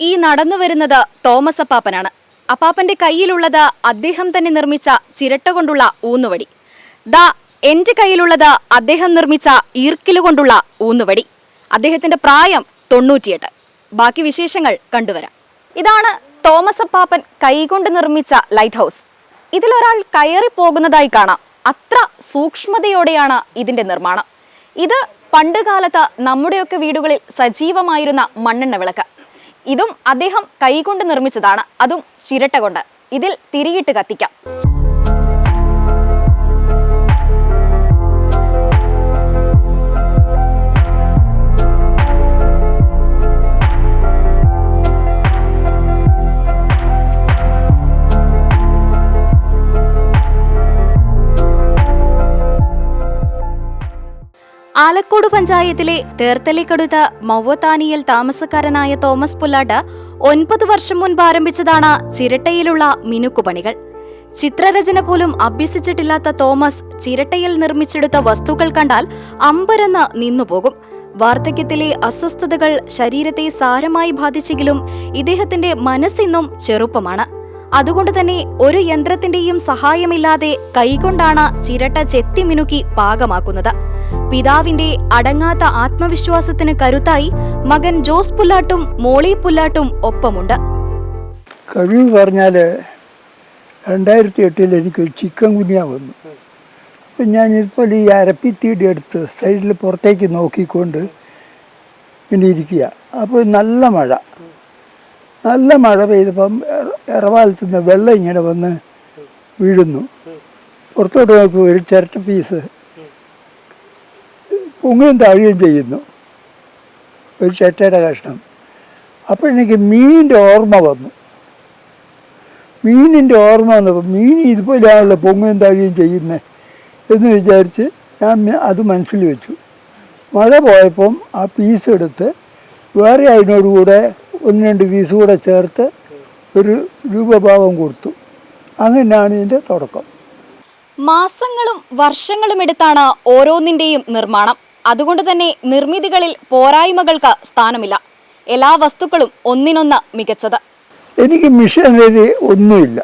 ഈ നടന്നു വരുന്നത് തോമസ് അപ്പാപ്പനാണ്. അപ്പാപ്പന്റെ കയ്യിലുള്ളത് അദ്ദേഹം തന്നെ നിർമ്മിച്ച ചിരട്ട കൊണ്ടുള്ള ഊന്നുവടി. ദാ എന്റെ കയ്യിലുള്ളത് അദ്ദേഹം നിർമ്മിച്ച ഈർക്കിലുകൊണ്ടുള്ള ഊന്നുവടി. അദ്ദേഹത്തിന്റെ പ്രായം തൊണ്ണൂറ്റിയെട്ട്. ബാക്കി വിശേഷങ്ങൾ കണ്ടുവരാം. ഇതാണ് തോമസ് അപ്പാപ്പൻ കൈകൊണ്ട് നിർമ്മിച്ച ലൈറ്റ് ഹൗസ് ഇതിലൊരാൾ കയറി പോകുന്നതായി കാണാം. അത്ര സൂക്ഷ്മതയോടെയാണ് ഇതിന്റെ നിർമ്മാണം. ഇത് പണ്ട് കാലത്ത് നമ്മുടെയൊക്കെ വീടുകളിൽ സജീവമായിരുന്ന മണ്ണെണ്ണ വിളക്ക്. ഇതും അദ്ദേഹം കൈകൊണ്ട് നിർമ്മിച്ചതാണ്. അതും ചിരട്ട കൊണ്ട് ഇതിൽ തിരിയിട്ട് കത്തിക്കാം. ആലക്കോട് പഞ്ചായത്തിലെ തേർത്തലിക്കടുത്ത മൗവത്താനിയിൽ താമസക്കാരനായ തോമസ് പുല്ലാട്ട് ഒൻപത് വർഷം മുൻപ് ആരംഭിച്ചതാണ് ചിരട്ടയിലുള്ള മിനുക്കുപണികൾ. ചിത്രരചന പോലും അഭ്യസിച്ചിട്ടില്ലാത്ത തോമസ് ചിരട്ടയിൽ നിർമ്മിച്ചെടുത്ത വസ്തുക്കൾ കണ്ടാൽ അമ്പരന്ന് നിന്നുപോകും. വാർദ്ധക്യത്തിലെ അസ്വസ്ഥതകൾ ശരീരത്തെ സാരമായി ബാധിച്ചെങ്കിലും ഇദ്ദേഹത്തിന്റെ മനസ്സിന്നും ചെറുപ്പമാണ്. അതുകൊണ്ട് തന്നെ ഒരു യന്ത്രത്തിന്റെയും സഹായമില്ലാതെ കൈകൊണ്ടാണ് ചിരട്ട ചെത്തിമിനുക്കി പാകമാക്കുന്നത്. പിതാവിന്റെ അടങ്ങാത്ത ആത്മവിശ്വാസത്തിന് കരുത്തായി മകൻ ജോസ് പുല്ലാട്ടും മോളി പുല്ലാട്ടും ഒപ്പമുണ്ട്. കഴിവ് പറഞ്ഞാൽ രണ്ടായിരത്തി എട്ടിൽ എനിക്ക് ചിക്കൻ കുനിയ വന്നു. അപ്പം ഞാനിപ്പോൾ ഈ അരപ്പിത്തീടി എടുത്ത് സൈഡിൽ പുറത്തേക്ക് നോക്കിക്കൊണ്ട് പിന്നെ ഇരിക്കുക അപ്പോൾ നല്ല മഴ. നല്ല മഴ പെയ്തപ്പം ഇറവാലത്ത് നിന്ന് വെള്ളം ഇങ്ങനെ വന്ന് വീഴുന്നു. പുറത്തോട്ട് നോക്കുമ്പോൾ ഒരു ചിരട്ട പീസ് പൊങ്ങുകയും താഴുകയും ചെയ്യുന്നു. ഒരു ചേട്ടയുടെ കഷ്ണം. അപ്പോൾ എനിക്ക് മീനിന്റെ ഓർമ്മ വന്നു. മീനിന്റെ ഓർമ്മ വന്നപ്പോൾ മീൻ ഇതുപോലെയാണല്ലോ പൊങ്ങുകയും താഴുകയും ചെയ്യുന്നത് എന്ന് വിചാരിച്ച് ഞാൻ അത് മനസ്സിൽ വെച്ചു. മഴ പോയപ്പം ആ പീസ് എടുത്ത് വേറെ അതിനോടുകൂടെ ഒന്ന് രണ്ട് പീസ് കൂടെ ചേർത്ത് ഒരു രൂപഭാവം കൊടുത്തു. അങ്ങനെയാണ് ഇതിന്റെ തുടക്കം. മാസങ്ങളും വർഷങ്ങളും എടുത്താണ് ഓരോന്നിന്റെയും നിർമ്മാണം. അതുകൊണ്ട് തന്നെ നിർമ്മിതികളിൽ പോരായ്മകൾക്ക് സ്ഥാനമില്ല. എല്ലാ വസ്തുക്കളും ഒന്നിനൊന്ന് മികച്ചത്. എനിക്ക് മിഷനറി ഒന്നുമില്ല.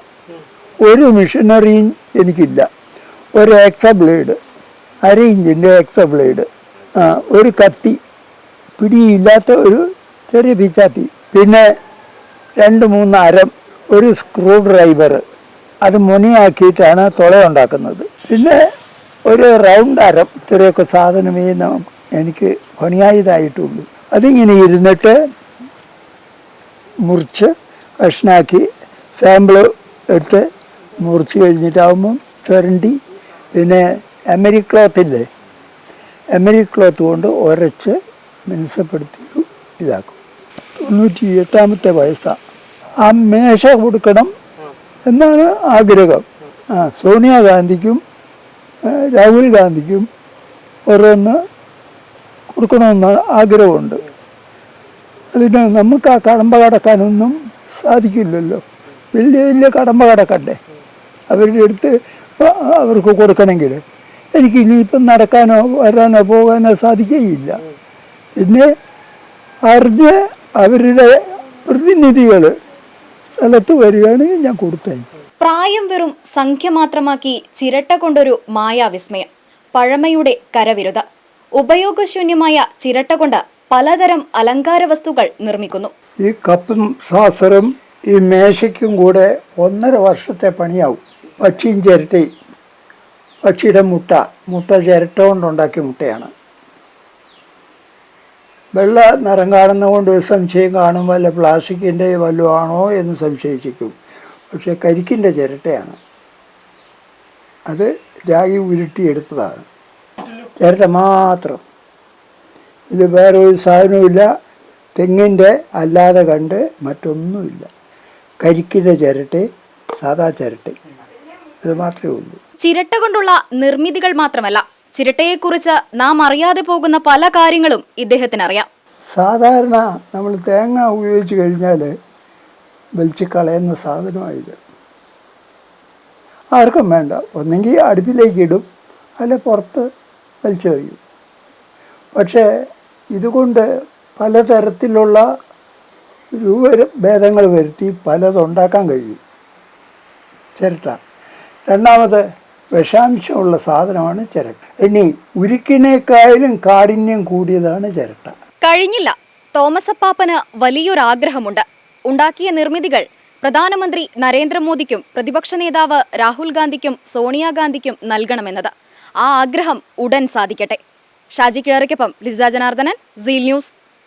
ഒരു മിഷനറിയും എനിക്കില്ല. ഒരു എക്സ ബ്ലേഡ് അര ഇഞ്ചിന്റെ എക്സ ബ്ലേഡ് ഒരു കത്തി പിടിയില്ലാത്ത ഒരു ചെറിയ പിച്ചാത്തി പിന്നെ രണ്ട് മൂന്ന് അരം ഒരു സ്ക്രൂ ഡ്രൈവർ അത് മുനിയാക്കിയിട്ടാണ് തുള ഉണ്ടാക്കുന്നത്. പിന്നെ ഒരു റൗണ്ട് അരം ഇത്രയൊക്കെ സാധനമേ എനിക്ക് പണിയായതായിട്ടുള്ളൂ. അതിങ്ങനെ ഇരുന്നിട്ട് മുറിച്ച് കഷ്ണാക്കി സാമ്പിൾ എടുത്ത് മുറിച്ച് കഴിഞ്ഞിട്ടാവുമ്പം ചുരണ്ടി പിന്നെ എമരി ക്ലോത്തില്ലേ എമരി ക്ലോത്ത് കൊണ്ട് ഉരച്ച് മിനുസപ്പെടുത്തി ഇതാക്കും. തൊണ്ണൂറ്റി എട്ടാമത്തെ വയസ്സാണ് ആ മേശ കൊടുക്കണം എന്നാണ് ആഗ്രഹം. ആ സോണിയാഗാന്ധിക്കും രാഹുൽ ഗാന്ധിക്കും ഓരോന്ന് കൊടുക്കണമെന്ന് ആഗ്രഹമുണ്ട്. അതിന് നമുക്ക് ആ കടമ്പ കടക്കാനൊന്നും സാധിക്കില്ലല്ലോ. വലിയ വലിയ കടമ്പ കടക്കണ്ടേ? അവരുടെ അടുത്ത് അവർക്ക് കൊടുക്കണമെങ്കിൽ എനിക്ക് ഇനിയിപ്പം നടക്കാനോ വരാനോ പോകാനോ സാധിക്കുകയില്ല. പിന്നെ അറിഞ്ഞ് അവരുടെ പ്രതിനിധികൾ സ്ഥലത്ത് വരികയാണെങ്കിൽ ഞാൻ കൊടുത്തയക്കും. പ്രായം വെറും സംഖ്യ മാത്രമാക്കി ചിരട്ട കൊണ്ടൊരു മായാവിസ്മയം പഴമയുടെ കരവിരുത. ഉപയോഗശൂന്യമായ ചിരട്ട കൊണ്ട് പലതരം അലങ്കാര വസ്തുക്കൾ നിർമ്മിക്കുന്നു. ഈ കപ്പും സാസറും ഈ മേശയ്ക്കും കൂടെ ഒന്നര വർഷത്തെ പണിയാവും. പക്ഷിയും ചിരട്ടി പക്ഷിയുടെ മുട്ട മുട്ട ചിരട്ട കൊണ്ടുണ്ടാക്കിയ മുട്ടയാണ്. വെള്ള നിറം കാണുന്നതുകൊണ്ട് സംശയം കാണും വല്ല പ്ലാസ്റ്റിക്കിന്റെ വല്ലതും ആണോ എന്ന് സംശയിച്ചിരിക്കും. പക്ഷേ കരിക്കിന്റെ ചിരട്ടയാണ്. അത് രാഗി ഉരുട്ടിയെടുത്തതാണ്. ചിരട്ട മാത്രം. ഇത് വേറെ ഒരു സാധനവുമില്ല തെങ്ങിന്റെ അല്ലാതെ കണ്ട് മറ്റൊന്നുമില്ല. കരിക്കിന്റെ ചിരട്ടെ സാധാ ചിരട്ടെ. ഇത് മാത്രമേ ഉള്ളൂ. ചിരട്ട കൊണ്ടുള്ള നിർമ്മിതികൾ മാത്രമല്ല ചിരട്ടയെക്കുറിച്ച് നാം അറിയാതെ പോകുന്ന പല കാര്യങ്ങളും ഇദ്ദേഹത്തിനറിയാം. സാധാരണ നമ്മൾ തേങ്ങ ഉപയോഗിച്ച് കഴിഞ്ഞാൽ വലിച്ച് കളയുന്ന സാധനമായത്. ആർക്കും വേണ്ട. ഒന്നെങ്കിൽ അടുപ്പിലേക്ക് ഇടും. അല്ലെ പുറത്ത് വലിച്ചെറിയും പക്ഷേ ഇതുകൊണ്ട് പലതരത്തിലുള്ള രൂപ ഭേദങ്ങൾ വരുത്തി പലതുണ്ടാക്കാൻ കഴിയും. ചിരട്ട. രണ്ടാമത് വിഷാംശമുള്ള സാധനമാണ് ചിരട്ട. ഇനി ഉരുക്കിനേക്കായാലും കാഠിന്യം കൂടിയതാണ് ചിരട്ട. കഴിഞ്ഞില്ല. തോമസ് അപ്പാപ്പന് വലിയൊരാഗ്രഹമുണ്ട്. ഉണ്ടാക്കിയ നിർമ്മിതികൾ പ്രധാനമന്ത്രി നരേന്ദ്രമോദിക്കും പ്രതിപക്ഷ നേതാവ് രാഹുൽ ഗാന്ധിക്കും സോണിയാഗാന്ധിക്കും നൽകണമെന്നത്. ആ ആഗ്രഹം ഉടൻ സാധിക്കട്ടെ. ഷാജി കിഴറിക്കൊപ്പം ലിസ ജനാർദ്ദനൻ സീൽ ന്യൂസ്.